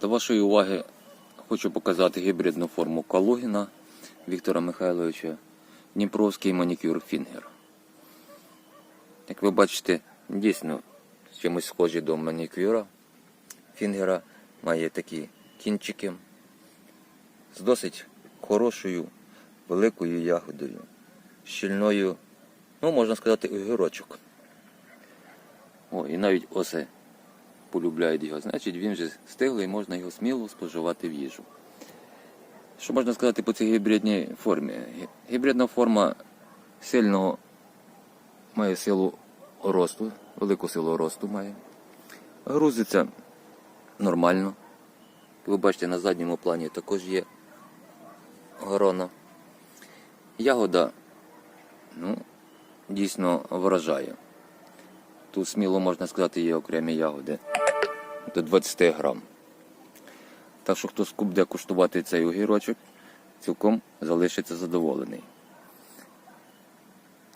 До вашої уваги хочу показати гібридну форму Калугіна Віктора Михайловича Дніпровський манікюр Фінгер. Як ви бачите, дійсно чимось схожий до манікюра Фінгера. Має такі кінчики з досить хорошою великою ягодою, щільною, ну можна сказати, огірочок. О, і навіть оси полюбляють його, значить він вже стиглий, можна його сміло споживати в їжу. Що можна сказати по цій гібридній формі? Гібридна форма сильного має силу росту, велику силу росту має. Грузиться нормально. Ви бачите, на задньому плані також є грона. Ягода ну, дійсно вражає. Тут сміло можна сказати, є окремі ягоди до 20 грам. Так що хто буде куштувати цей огірочок, цілком залишиться задоволений.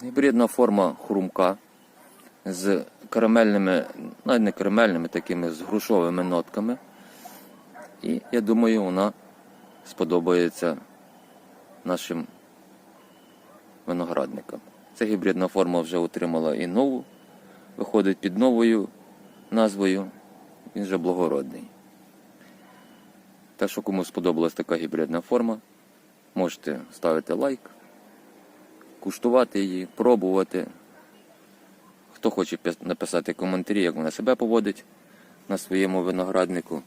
Гібридна форма хрумка з карамельними, навіть не карамельними, такими з грушовими нотками. І я думаю, вона сподобається нашим виноградникам. Ця гібридна форма вже отримала і нову, виходить під новою назвою. Він вже благородний. Так що кому сподобалась така гібридна форма, можете ставити лайк, куштувати її, пробувати. Хто хоче написати коментарі, як вона себе поводить на своєму винограднику,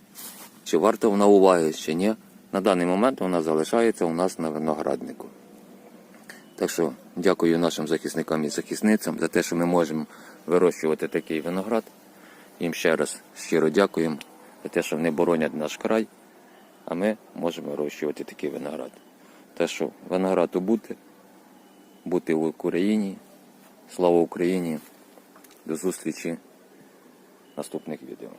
чи варта вона уваги, чи ні. На даний момент вона залишається у нас на винограднику. Так що дякую нашим захисникам і захисницям за те, що ми можемо вирощувати такий виноград. Їм ще раз щиро дякуємо за те, що вони боронять наш край, а ми можемо вирощувати такий виноград. Те, що виноград бути, бути в Україні. Слава Україні! До зустрічі в наступних відео.